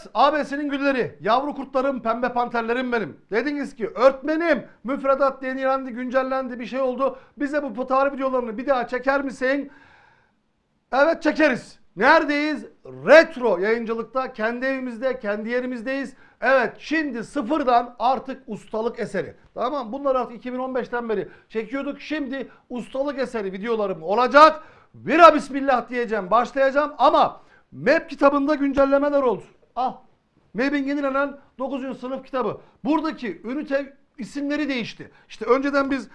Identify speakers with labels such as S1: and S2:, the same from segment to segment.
S1: Evet, ABS'nin gülleri, yavru kurtlarım, pembe panterlerim benim. Dediniz ki öğretmenim, müfredat yenilendi, güncellendi, bir şey oldu. Bize bu tarih videolarını bir daha çeker misin? Evet çekeriz. Neredeyiz? Retro yayıncılıkta, kendi evimizde, kendi yerimizdeyiz. Evet şimdi sıfırdan artık ustalık eseri. Tamam bunları artık 2015'ten beri çekiyorduk. Şimdi ustalık eseri videolarım olacak. Vira bismillah diyeceğim, başlayacağım ama Map kitabında güncellemeler oldu. Al. Map'in yenilenen 9. sınıf kitabı. Buradaki ünite isimleri değişti. İşte önceden biz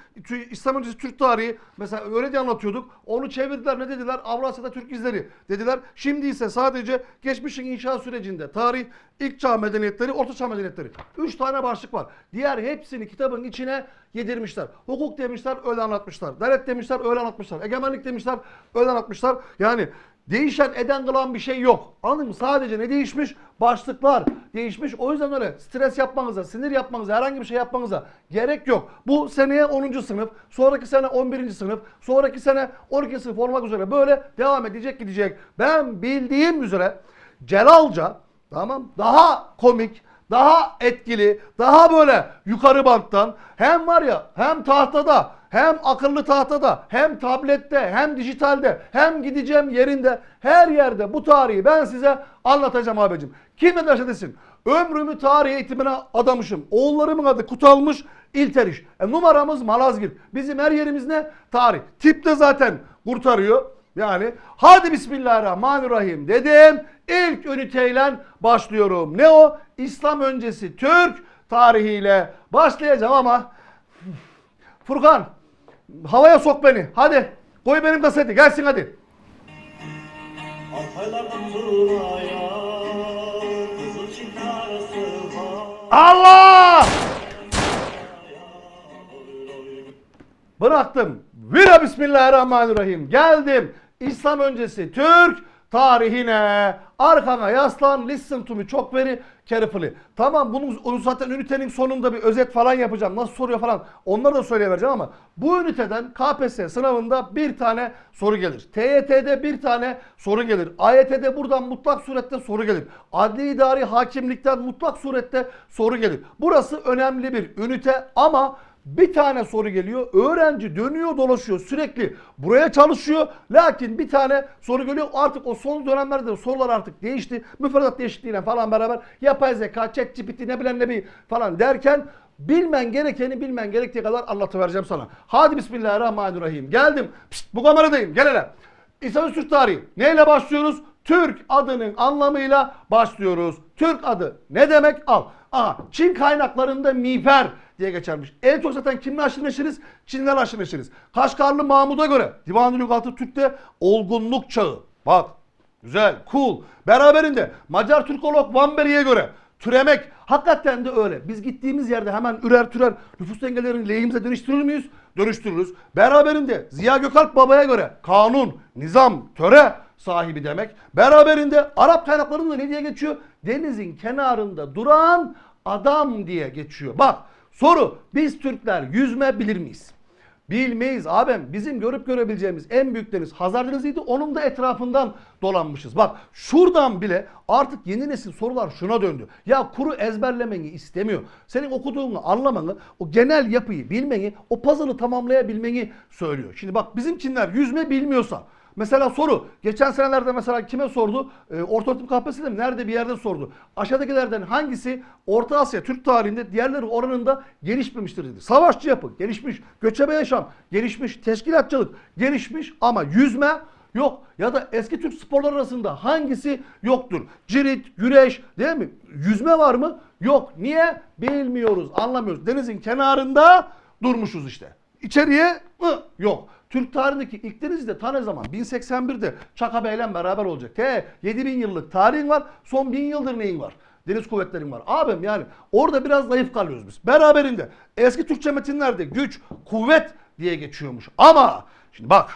S1: İslam öncesi Türk tarihi mesela öyle diye anlatıyorduk. Onu çevirdiler ne dediler? Avrasya'da Türk izleri dediler. Şimdi ise sadece geçmişin inşa sürecinde tarih, ilk çağ medeniyetleri, orta çağ medeniyetleri. Üç tane başlık var. Diğer hepsini kitabın içine yedirmişler. Hukuk demişler öyle anlatmışlar. Devlet demişler öyle anlatmışlar. Egemenlik demişler öyle anlatmışlar. Yani Değişen eden kılan bir şey yok. Anladın mı? Sadece ne değişmiş? Başlıklar değişmiş. O yüzden öyle stres yapmanıza, sinir yapmanıza, herhangi bir şey yapmanıza gerek yok. Bu seneye 10. sınıf, sonraki sene 11. sınıf, sonraki sene 12. sınıf olmak üzere böyle devam edecek gidecek. Ben bildiğim üzere Celalca tamam daha komik, daha etkili, daha böyle yukarı banttan hem var ya hem tahtada hem akıllı tahtada hem tablette hem dijitalde hem gideceğim yerinde her yerde bu tarihi ben size anlatacağım abicim. Kim ne derse desin. Ömrümü tarih eğitimine adamışım. Oğullarımın adı Kutalmış, İlteriş. E, numaramız Malazgirt. Bizim her yerimiz ne? Tarih. Tip de zaten kurtarıyor. Yani hadi bismillahirrahmanirrahim dedim. İlk üniteyle başlıyorum. Ne o? İslam öncesi Türk tarihiyle başlayacağım ama Furkan havaya sok beni. Hadi koy benim kaseti gelsin hadi.
S2: Altaylardan Zurna'ya Kızıl çinarası var
S1: Allah! Bıraktım. Vira bismillahirrahmanirrahim. Geldim. İslam öncesi Türk tarihine. Arkana yaslan. Listen to me. Çok very carefully. Tamam bunu zaten ünitenin sonunda bir özet falan yapacağım. Nasıl soruyor falan. Onları da söyleyivereceğim ama bu üniteden KPSS sınavında bir tane soru gelir. TYT'de bir tane soru gelir. AYT'de buradan mutlak surette soru gelir. Adli idari hakimlikten mutlak surette soru gelir. Burası önemli bir ünite ama bir tane soru geliyor. Öğrenci dönüyor dolaşıyor sürekli buraya çalışıyor. Lakin bir tane soru geliyor. Artık o son dönemlerde sorular artık değişti. Müfredat değişikliğiyle falan beraber yapay zeka, chat GPT ne bilen ne bir falan derken bilmen gerekeni bilmen gerektiği kadar anlatıvereceğim sana. Hadi bismillahirrahmanirrahim. Geldim. Pişt, bu kameradayım. Gel hele. İslam Türk tarihi. Neyle başlıyoruz? Türk adının anlamıyla başlıyoruz. Türk adı ne demek? Al. Aha, Çin kaynaklarında miğfer diye geçermiş. En çok zaten kimle aşırı neşiriz? Çinler aşırı. Kaşgarlı Mahmud'a göre Divan-ı Lügatı Türk'te olgunluk çağı. Bak güzel, cool. Beraberinde Macar Türkolog Van Beri'ye göre türemek hakikaten de öyle. Biz gittiğimiz yerde hemen ürer türer nüfus dengelerini lehimize dönüştürür müyüz? Dönüştürürüz. Beraberinde Ziya Gökalp Baba'ya göre kanun, nizam, töre sahibi demek. Beraberinde Arap kaynaklarında ne diye geçiyor? Denizin kenarında duran adam diye geçiyor. Bak soru biz Türkler yüzme bilir miyiz? Bilmeyiz abim. Bizim görüp görebileceğimiz en büyük deniz Hazar Denizi'ydi. Onun da etrafından dolanmışız. Bak şuradan bile artık yeni nesil sorular şuna döndü. Ya kuru ezberlemeni istemiyor. Senin okuduğunu anlamanı, o genel yapıyı bilmeni, o puzzle'ı tamamlayabilmeni söylüyor. Şimdi bak bizimkinler yüzme bilmiyorsa Mesela soru. Geçen senelerde mesela kime sordu? Ee, Orta öğretim KPSS'de mi? Nerede bir yerde sordu. Aşağıdakilerden hangisi Orta Asya Türk tarihinde diğerleri oranında gelişmemiştir dedi. Savaşçı yapı gelişmiş. Göçebe yaşam gelişmiş. Teşkilatçılık gelişmiş ama yüzme yok. Ya da eski Türk sporlar arasında hangisi yoktur? Cirit, güreş değil mi? Yüzme var mı? Yok. Niye? Bilmiyoruz. Anlamıyoruz. Denizin kenarında durmuşuz işte. İçeriye ı, yok. Türk tarihindeki ilk deniz de ta ne zaman? 1081'de Çaka Bey'le beraber olacak. Te 7000 yıllık tarihin var. Son 1000 yıldır neyin var? Deniz kuvvetlerin var. Abim yani orada biraz zayıf kalıyoruz biz. Beraberinde eski Türkçe metinlerde güç, kuvvet diye geçiyormuş. Ama şimdi bak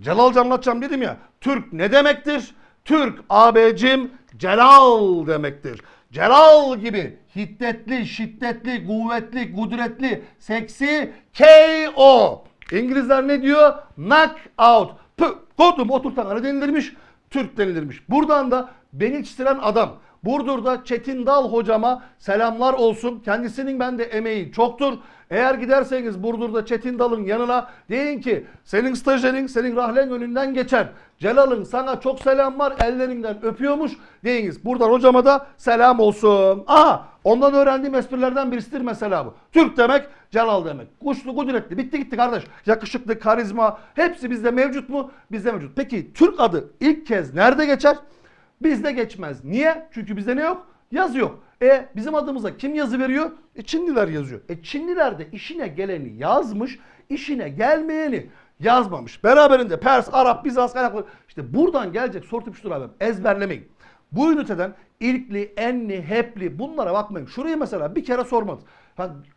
S1: Celalca anlatacağım dedim ya. Türk ne demektir? Türk abecim celal demektir. Celal gibi hiddetli, şiddetli, kuvvetli, kudretli, seksi, KO. İngilizler ne diyor? Knock out. Pı, kodum oturtan ana denilirmiş. Türk denilirmiş. Buradan da beni yetiştiren adam. Burdur'da Çetin Dal hocama selamlar olsun. Kendisinin bende emeği çoktur. Eğer giderseniz Burdur'da Çetin Dal'ın yanına deyin ki senin stajyerin senin rahlen önünden geçer. Celal'ın sana çok selam var ellerinden öpüyormuş deyiniz. Buradan hocama da selam olsun. Aha ondan öğrendiğim esprilerden birisidir mesela bu. Türk demek Celal demek. Kuşlu kudretli bitti gitti kardeş. Yakışıklı karizma hepsi bizde mevcut mu? Bizde mevcut. Peki Türk adı ilk kez nerede geçer? Bizde geçmez. Niye? Çünkü bizde ne yok? Yazı yok. E bizim adımıza kim yazı veriyor? E Çinliler yazıyor. E Çinliler de işine geleni yazmış, işine gelmeyeni yazmamış. Beraberinde Pers, Arap, Bizans kaynakları. İşte buradan gelecek soru tipi şudur abi. Ezberlemeyin. Bu üniteden ilkli, enli, hepli bunlara bakmayın. Şurayı mesela bir kere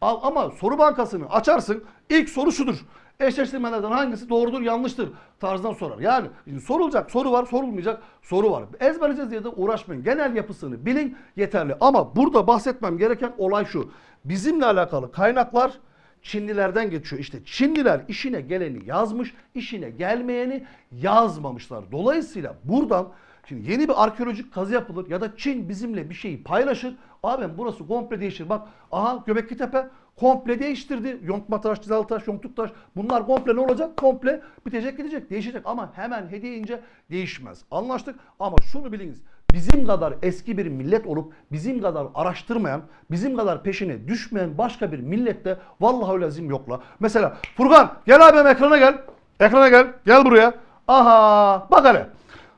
S1: al- Ama soru bankasını açarsın. İlk soru şudur. Eşleştirmelerden hangisi doğrudur yanlıştır tarzdan sorar. Yani sorulacak soru var sorulmayacak soru var. Ezberleyeceğiz diye de uğraşmayın. Genel yapısını bilin yeterli. Ama burada bahsetmem gereken olay şu. Bizimle alakalı kaynaklar Çinlilerden geçiyor. İşte Çinliler işine geleni yazmış, işine gelmeyeni yazmamışlar. Dolayısıyla buradan şimdi yeni bir arkeolojik kazı yapılır ya da Çin bizimle bir şeyi paylaşır. Abi burası komple değişir. Bak aha Göbekli Tepe komple değiştirdi. Yontma taş, Cizalı taş, Yontuk taş. Bunlar komple ne olacak? Komple bitecek gidecek. Değişecek ama hemen hediye ince değişmez. Anlaştık ama şunu biliniz. Bizim kadar eski bir millet olup bizim kadar araştırmayan, bizim kadar peşine düşmeyen başka bir millette vallahi lazım yokla. Mesela Furkan gel abim ekrana gel. Ekrana gel. Gel buraya. Aha bak hele.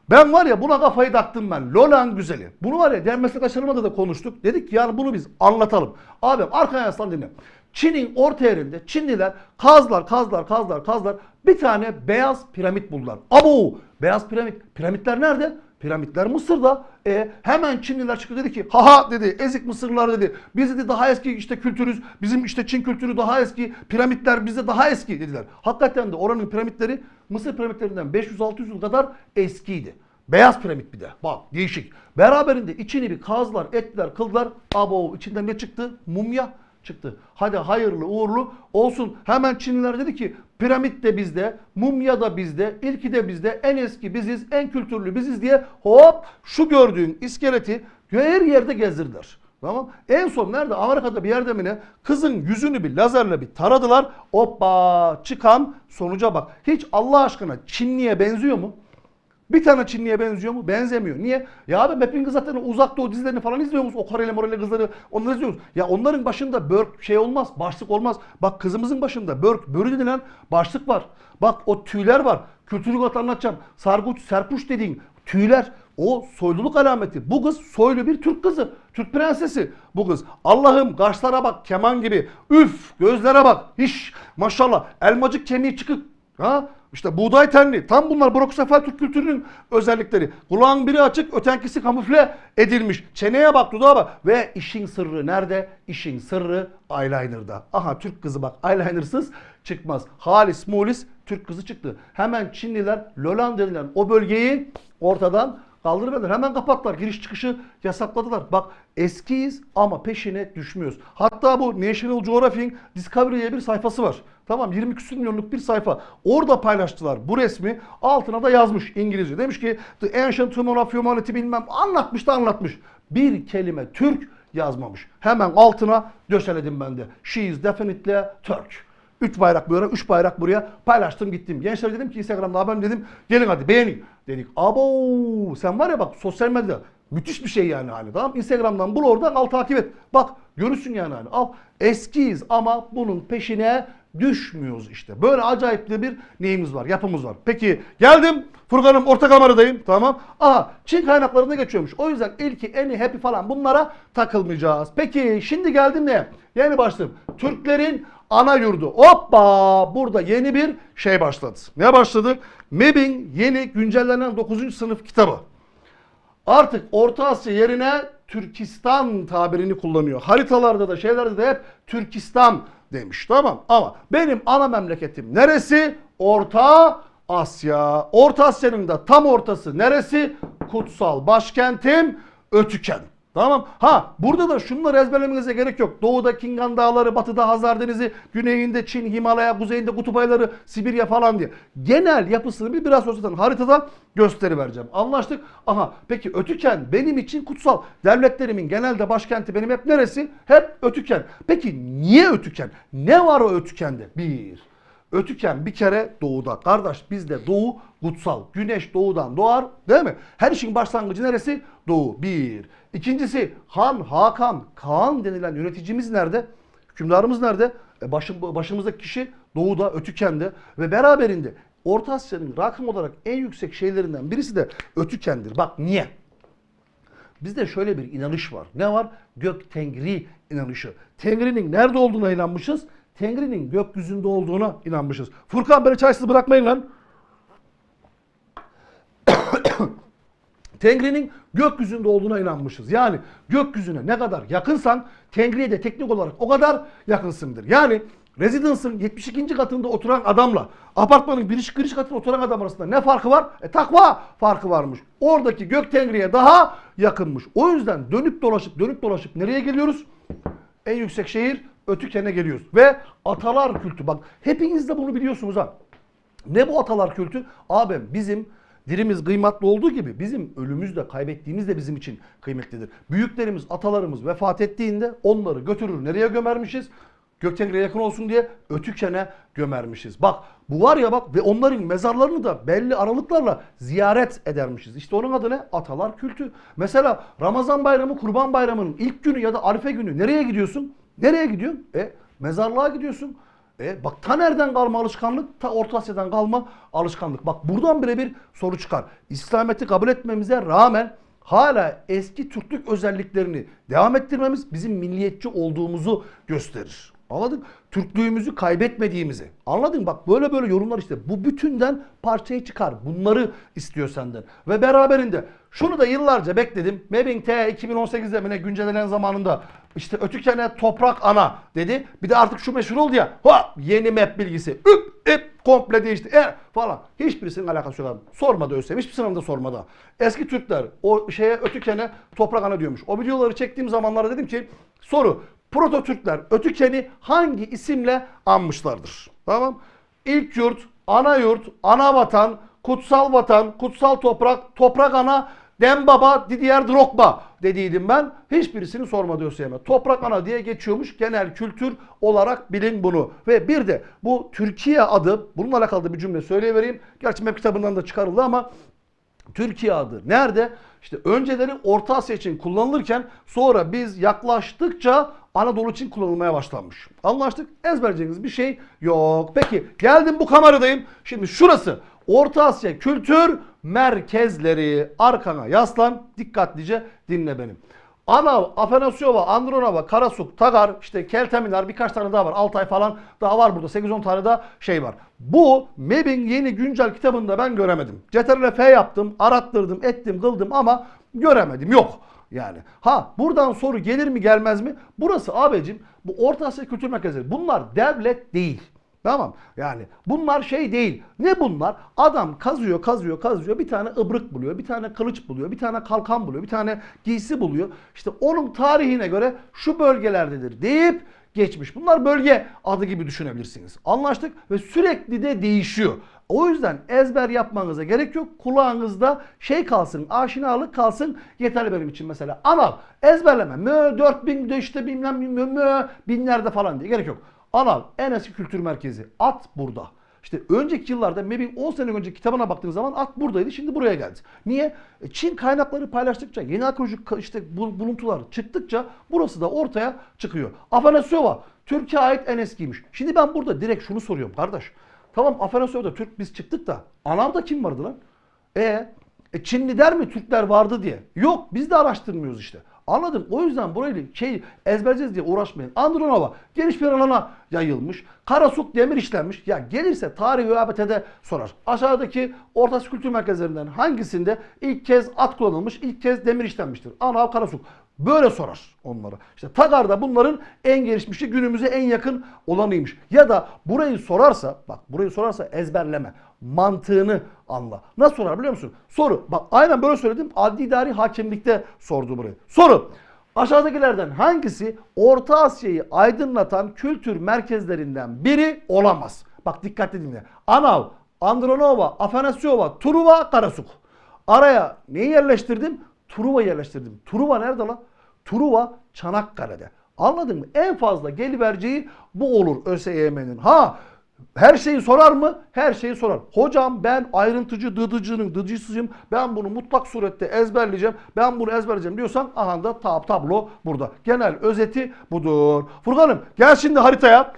S1: Ben var ya buna kafayı taktım ben. Lolan güzeli. Bunu var ya diğer meslektaşlarımla da konuştuk. Dedik ki yani bunu biz anlatalım. Abim arkaya yaslan dinle. Çin'in orta yerinde Çinliler kazlar kazlar kazlar kazlar bir tane beyaz piramit buldular. Abo beyaz piramit. Piramitler nerede? Piramitler Mısır'da. E, hemen Çinliler çıktı dedi ki haha dedi ezik Mısırlılar dedi. Biz dedi daha eski işte kültürüz. Bizim işte Çin kültürü daha eski. Piramitler bize daha eski dediler. Hakikaten de oranın piramitleri Mısır piramitlerinden 500-600 yıl kadar eskiydi. Beyaz piramit bir de. Bak değişik. Beraberinde içini bir kazlar, ettiler, kıldılar. Abo içinden ne çıktı? Mumya çıktı. Hadi hayırlı uğurlu olsun. Hemen Çinliler dedi ki piramit de bizde, mumya da bizde, ilki de bizde, en eski biziz, en kültürlü biziz diye hop şu gördüğün iskeleti her yerde gezdirdiler. Tamam. En son nerede? Amerika'da bir yerde mi ne? Kızın yüzünü bir lazerle bir taradılar. Hoppa çıkan sonuca bak. Hiç Allah aşkına Çinliye benziyor mu? Bir tane Çinliye benziyor mu? Benzemiyor. Niye? Ya abi hepiniz zaten uzak doğu dizilerini falan izliyor musunuz? O Koreli Moreli kızları onları izliyor musunuz? Ya onların başında börk şey olmaz. Başlık olmaz. Bak kızımızın başında börk, börü denilen başlık var. Bak o tüyler var. Kültürü kat anlatacağım. Sarguç, serpuş dediğin tüyler. O soyluluk alameti. Bu kız soylu bir Türk kızı. Türk prensesi bu kız. Allah'ım kaşlara bak keman gibi. Üf gözlere bak. Hiş maşallah elmacık kemiği çıkık. Ha? İşte buğday tenli. Tam bunlar Broksefer Türk kültürünün özellikleri. Kulağın biri açık, ötenkisi kamufle edilmiş. Çeneye bak, dudağa bak. Ve işin sırrı nerede? İşin sırrı eyeliner'da. Aha Türk kızı bak eyelinersız çıkmaz. Halis mulis Türk kızı çıktı. Hemen Çinliler Lolan denilen o bölgeyi ortadan kaldırıverdiler. Hemen kapattılar. Giriş çıkışı yasakladılar. Bak eskiyiz ama peşine düşmüyoruz. Hatta bu National Geographic'in Discovery diye bir sayfası var. Tamam 20 küsur milyonluk bir sayfa. Orada paylaştılar bu resmi. Altına da yazmış İngilizce. Demiş ki The Ancient Human of Humanity bilmem anlatmış da anlatmış. Bir kelime Türk yazmamış. Hemen altına döşeledim ben de. She is definitely Turk. Üç bayrak buraya, üç bayrak buraya paylaştım gittim. Gençler dedim ki Instagram'da haberim dedim. Gelin hadi beğenin. Dedik abo sen var ya bak sosyal medyada müthiş bir şey yani hani tamam. Instagram'dan bul oradan al takip et. Bak görürsün yani hani al. Eskiyiz ama bunun peşine düşmüyoruz işte. Böyle acayip de bir neyimiz var, yapımız var. Peki geldim. Furkan'ım orta kameradayım. Tamam. Aha Çin kaynaklarına geçiyormuş. O yüzden ilki, eni, happy falan bunlara takılmayacağız. Peki şimdi geldim ne? Yeni başladım. Türklerin ana yurdu. Hoppa! Burada yeni bir şey başladı. Ne başladı? MEB'in yeni güncellenen 9. sınıf kitabı. Artık Orta Asya yerine Türkistan tabirini kullanıyor. Haritalarda da şeylerde de hep Türkistan demiş tamam ama benim ana memleketim neresi? Orta Asya. Orta Asya'nın da tam ortası neresi? Kutsal başkentim Ötüken. Tamam. Ha burada da şunları ezberlemenize gerek yok. Doğuda Kingan Dağları, batıda Hazar Denizi, güneyinde Çin, Himalaya, kuzeyinde Kutup Ayları, Sibirya falan diye. Genel yapısını bir biraz sonra haritada gösterivereceğim. Anlaştık. Aha peki Ötüken benim için kutsal. Devletlerimin genelde başkenti benim hep neresi? Hep Ötüken. Peki niye Ötüken? Ne var o Ötüken'de? Bir. Ötüken bir kere doğuda. Kardeş bizde doğu kutsal. Güneş doğudan doğar değil mi? Her işin başlangıcı neresi? Doğu. Bir. İkincisi Han, Hakan, Kaan denilen yöneticimiz nerede? Hükümdarımız nerede? E başım, başımızdaki kişi doğuda, Ötüken'de ve beraberinde Orta Asya'nın rakım olarak en yüksek şeylerinden birisi de Ötüken'dir. Bak niye? Bizde şöyle bir inanış var. Ne var? Gök Tengri inanışı. Tengri'nin nerede olduğuna inanmışız. Tengri'nin gökyüzünde olduğuna inanmışız. Furkan beni çaysız bırakmayın lan. Tengri'nin gökyüzünde olduğuna inanmışız. Yani gökyüzüne ne kadar yakınsan Tengri'ye de teknik olarak o kadar yakınsındır. Yani Residence'ın 72. katında oturan adamla apartmanın giriş giriş katında oturan adam arasında ne farkı var? E takva farkı varmış. Oradaki gök Tengri'ye daha yakınmış. O yüzden dönüp dolaşıp dönüp dolaşıp nereye geliyoruz? En yüksek şehir Ötüken'e geliyoruz. Ve atalar kültü. Bak hepiniz de bunu biliyorsunuz ha. Ne bu atalar kültü? Abi bizim dirimiz kıymetli olduğu gibi bizim ölümümüz de kaybettiğimiz de bizim için kıymetlidir. Büyüklerimiz, atalarımız vefat ettiğinde onları götürür nereye gömermişiz? Göktengri'ye yakın olsun diye Ötüken'e gömermişiz. Bak bu var ya bak ve onların mezarlarını da belli aralıklarla ziyaret edermişiz. İşte onun adı ne? Atalar kültü. Mesela Ramazan bayramı, Kurban bayramının ilk günü ya da Arife günü nereye gidiyorsun? Nereye gidiyorsun? E mezarlığa gidiyorsun. E bak ta nereden kalma alışkanlık? Ta Orta Asya'dan kalma alışkanlık. Bak buradan birebir soru çıkar. İslamiyet'i kabul etmemize rağmen hala eski Türklük özelliklerini devam ettirmemiz bizim milliyetçi olduğumuzu gösterir. Anladın? Türklüğümüzü kaybetmediğimizi. Anladın? Bak böyle böyle yorumlar işte. Bu bütünden parçayı çıkar. Bunları istiyor senden. Ve beraberinde şunu da yıllarca bekledim. Mapping T 2018'de mi ne güncellenen zamanında işte Ötüken'e toprak ana dedi. Bir de artık şu meşhur oldu ya. Ha yeni map bilgisi. Üp üp komple değişti. E falan. Hiçbirisinin alakası yok abi. Sormadı ÖSYM. Hiçbir sınavda sormadı. Eski Türkler o şeye Ötüken'e toprak ana diyormuş. O videoları çektiğim zamanlarda dedim ki soru Proto Türkler Ötüken'i hangi isimle anmışlardır? Tamam. İlk yurt, ana yurt, ana vatan, kutsal vatan, kutsal toprak, toprak ana, dem baba, Didier Drogba dediydim ben. Hiçbirisini sormadı ÖSYM. Toprak ana diye geçiyormuş. Genel kültür olarak bilin bunu. Ve bir de bu Türkiye adı, bununla alakalı bir cümle söyleyivereyim. Gerçi map kitabından da çıkarıldı ama Türkiye adı nerede? İşte önceleri Orta Asya için kullanılırken sonra biz yaklaştıkça Anadolu için kullanılmaya başlanmış. Anlaştık. Ezberleyeceğiniz bir şey yok. Peki geldim bu kameradayım. Şimdi şurası Orta Asya kültür merkezleri. Arkana yaslan. Dikkatlice dinle benim. Anav, Afanasyova, Andronova, Karasuk, Tagar, işte Kelteminar birkaç tane daha var. Altay falan daha var burada. 8-10 tane daha şey var. Bu MEB'in yeni güncel kitabında ben göremedim. CTRL F yaptım, arattırdım, ettim, kıldım ama göremedim. Yok. Yani ha buradan soru gelir mi gelmez mi? Burası abicim bu Orta Asya Kültür Merkezi. Bunlar devlet değil. Tamam yani bunlar şey değil. Ne bunlar? Adam kazıyor kazıyor kazıyor bir tane ıbrık buluyor, bir tane kılıç buluyor, bir tane kalkan buluyor, bir tane giysi buluyor. İşte onun tarihine göre şu bölgelerdedir deyip geçmiş. Bunlar bölge adı gibi düşünebilirsiniz. Anlaştık ve sürekli de değişiyor. O yüzden ezber yapmanıza gerek yok. Kulağınızda şey kalsın, aşinalık kalsın yeterli benim için mesela. Anal, ezberleme. Mö 4000 de işte bilmem mö binlerde falan diye gerek yok. Anal en eski kültür merkezi. At burada. İşte önceki yıllarda maybe 10 sene önce kitabına baktığınız zaman at buradaydı. Şimdi buraya geldi. Niye? E, Çin kaynakları paylaştıkça, yeni arkeolojik işte bul- buluntular çıktıkça burası da ortaya çıkıyor. Afanasyova Türkiye ait en eskiymiş. Şimdi ben burada direkt şunu soruyorum kardeş. Tamam Afanasyova'da Türk biz çıktık da Anav'da kim vardı lan? E, e Çinli der mi Türkler vardı diye? Yok biz de araştırmıyoruz işte. Anladım. O yüzden burayı şey ezberleyeceğiz diye uğraşmayın. Andronova geniş bir alana yayılmış. Karasuk demir işlenmiş. Ya gelirse tarih ve ABT'de sorar. Aşağıdaki Orta Kültür Merkezlerinden hangisinde ilk kez at kullanılmış, ilk kez demir işlenmiştir? Anav Karasuk. Böyle sorar onlara. İşte Tagar da bunların en gelişmişi günümüze en yakın olanıymış. Ya da burayı sorarsa bak burayı sorarsa ezberleme. Mantığını anla. Nasıl sorar biliyor musun? Soru. Bak aynen böyle söyledim. Adli idari hakimlikte sordu burayı. Soru. Aşağıdakilerden hangisi Orta Asya'yı aydınlatan kültür merkezlerinden biri olamaz? Bak dikkatli dinle. Anav, Andronova, Afanasyova, Truva, Karasuk. Araya neyi yerleştirdim? Truva yerleştirdim. Truva nerede lan? Truva Çanakkale'de. Anladın mı? En fazla gelivereceği bu olur ÖSYM'nin. Ha her şeyi sorar mı? Her şeyi sorar. Hocam ben ayrıntıcı dıdıcının dıdıcısıyım. Ben bunu mutlak surette ezberleyeceğim. Ben bunu ezberleyeceğim diyorsan aha da tab tablo burada. Genel özeti budur. Furkan'ım gel şimdi haritaya.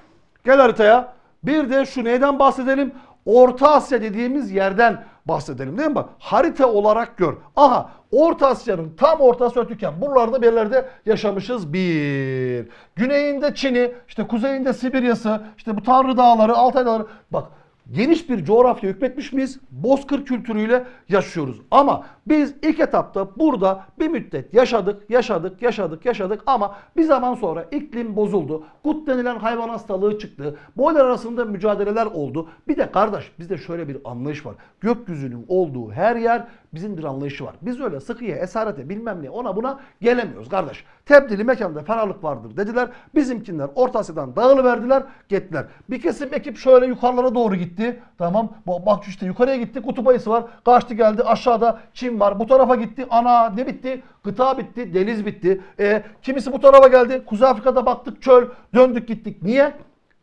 S1: Gel haritaya. Bir de şu neyden bahsedelim? Orta Asya dediğimiz yerden bahsedelim değil mi? Bak harita olarak gör. Aha Orta Asya'nın tam ortası ötüken buralarda bir yerlerde yaşamışız bir. Güneyinde Çin'i, işte kuzeyinde Sibirya'sı, işte bu Tanrı Dağları, Altay Dağları. Bak geniş bir coğrafya hükmetmiş miyiz? Bozkır kültürüyle yaşıyoruz. Ama biz ilk etapta burada bir müddet yaşadık, yaşadık, yaşadık, yaşadık ama bir zaman sonra iklim bozuldu. Gut denilen hayvan hastalığı çıktı. Boylar arasında mücadeleler oldu. Bir de kardeş bizde şöyle bir anlayış var. Gökyüzünün olduğu her yer bizimdir anlayışı var. Biz öyle sıkıya, esarete bilmem ne ona buna gelemiyoruz kardeş. Tebdili mekanda ferahlık vardır dediler. Bizimkinler Orta Asya'dan dağılıverdiler, gittiler. Bir kesim ekip şöyle yukarılara doğru gitti. Tamam. Bu- Bak işte yukarıya gitti. Kutup ayısı var. Kaçtı geldi. Aşağıda Çin var. Bu tarafa gitti. Ana ne bitti? Gıta bitti. Deniz bitti. E, kimisi bu tarafa geldi. Kuzey Afrika'da baktık çöl. Döndük gittik. Niye?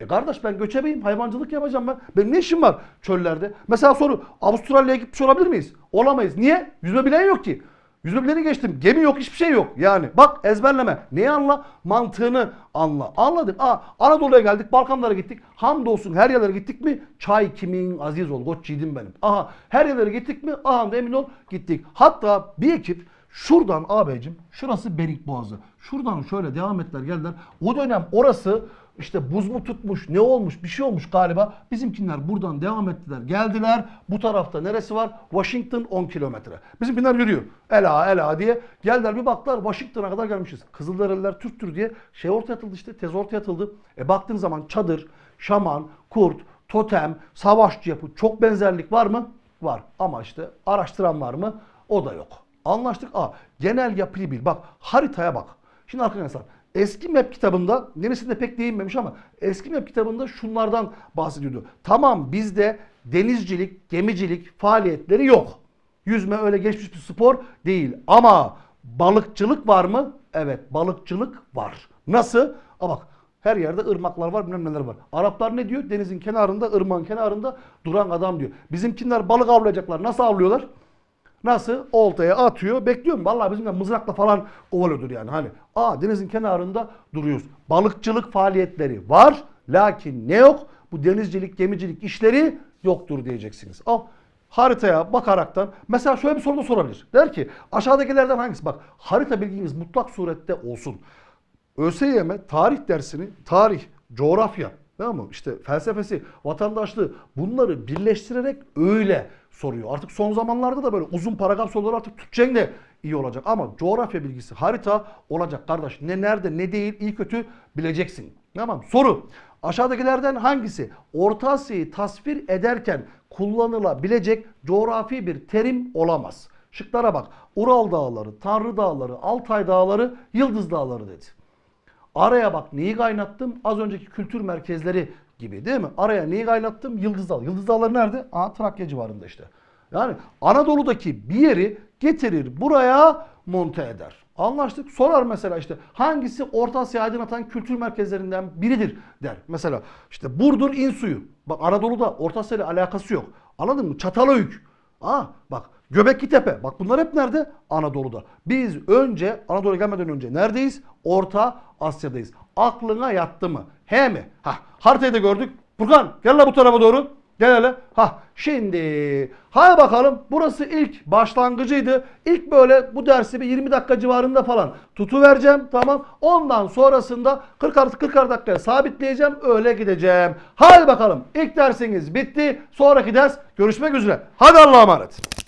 S1: E kardeş ben göçebeyim. Hayvancılık yapacağım ben. Benim ne işim var çöllerde? Mesela soru Avustralya'ya gitmiş olabilir miyiz? Olamayız. Niye? Yüzme bilen yok ki. Yüzme bileni geçtim. Gemi yok, hiçbir şey yok. Yani bak ezberleme. Neyi anla? Mantığını anla. Anladık. Aa, Anadolu'ya geldik, Balkanlara gittik. Hamdolsun her yerlere gittik mi? Çay kimin aziz ol. Koç yiğidim benim. Aha her yerlere gittik mi? Aha da emin ol gittik. Hatta bir ekip şuradan ağabeyciğim, şurası Berik Boğazı. Şuradan şöyle devam ettiler geldiler. O dönem orası işte buz mu tutmuş ne olmuş bir şey olmuş galiba. Bizimkinler buradan devam ettiler geldiler. Bu tarafta neresi var? Washington 10 kilometre. Bizimkinler yürüyor. Ela ela diye. Geldiler bir baktılar Washington'a kadar gelmişiz. Kızılderililer Türktür diye şey ortaya atıldı işte tez ortaya atıldı. E baktığın zaman çadır, şaman, kurt, totem, savaşçı yapı çok benzerlik var mı? Var. Ama işte araştıran var mı? O da yok. Anlaştık. Aa, genel yapıyı bil. Bak haritaya bak. Şimdi arkadaşlar eski map kitabında neresinde pek değinmemiş ama eski map kitabında şunlardan bahsediyordu. Tamam bizde denizcilik, gemicilik faaliyetleri yok. Yüzme öyle geçmiş bir spor değil. Ama balıkçılık var mı? Evet balıkçılık var. Nasıl? Aa bak her yerde ırmaklar var bilmem neler var. Araplar ne diyor? Denizin kenarında, ırmağın kenarında duran adam diyor. Bizimkinler balık avlayacaklar. Nasıl avlıyorlar? Nasıl? Oltaya atıyor. Bekliyorum. Vallahi bizimle mızrakla falan kovalıyordur yani. Hani aa denizin kenarında duruyoruz. Balıkçılık faaliyetleri var. Lakin ne yok? Bu denizcilik, gemicilik işleri yoktur diyeceksiniz. Al haritaya bakaraktan mesela şöyle bir soru da sorabilir. Der ki aşağıdakilerden hangisi? Bak harita bilginiz mutlak surette olsun. ÖSYM tarih dersini, tarih, coğrafya, tamam mı? İşte felsefesi, vatandaşlığı bunları birleştirerek öyle soruyor. Artık son zamanlarda da böyle uzun paragraf soruları artık Türkçen de iyi olacak. Ama coğrafya bilgisi, harita olacak kardeş. Ne nerede ne değil iyi kötü bileceksin. Tamam Soru. Aşağıdakilerden hangisi Orta Asya'yı tasvir ederken kullanılabilecek coğrafi bir terim olamaz? Şıklara bak. Ural Dağları, Tanrı Dağları, Altay Dağları, Yıldız Dağları dedi. Araya bak neyi kaynattım? Az önceki kültür merkezleri gibi değil mi? Araya neyi kaynattım? Yıldız Dağı. Yıldız Dağları nerede? Aa, Trakya civarında işte. Yani Anadolu'daki bir yeri getirir buraya monte eder. Anlaştık. Sorar mesela işte hangisi Orta Asya aydınlatan kültür merkezlerinden biridir der. Mesela işte Burdur İnsu'yu. Bak Anadolu'da Orta Asya ile alakası yok. Anladın mı? Çatalhöyük. Aa bak Göbekli Tepe. Bak bunlar hep nerede? Anadolu'da. Biz önce Anadolu'ya gelmeden önce neredeyiz? Orta Asya'dayız. Aklına yattı mı? He mi? Ha, haritayı da gördük. Furkan gel la bu tarafa doğru. Gel hele. Ha şimdi hadi bakalım burası ilk başlangıcıydı. İlk böyle bu dersi bir 20 dakika civarında falan tutuvereceğim tamam. Ondan sonrasında 40 artı 40 dakikaya sabitleyeceğim öyle gideceğim. Hadi bakalım ilk dersiniz bitti. Sonraki ders görüşmek üzere. Hadi Allah'a emanet.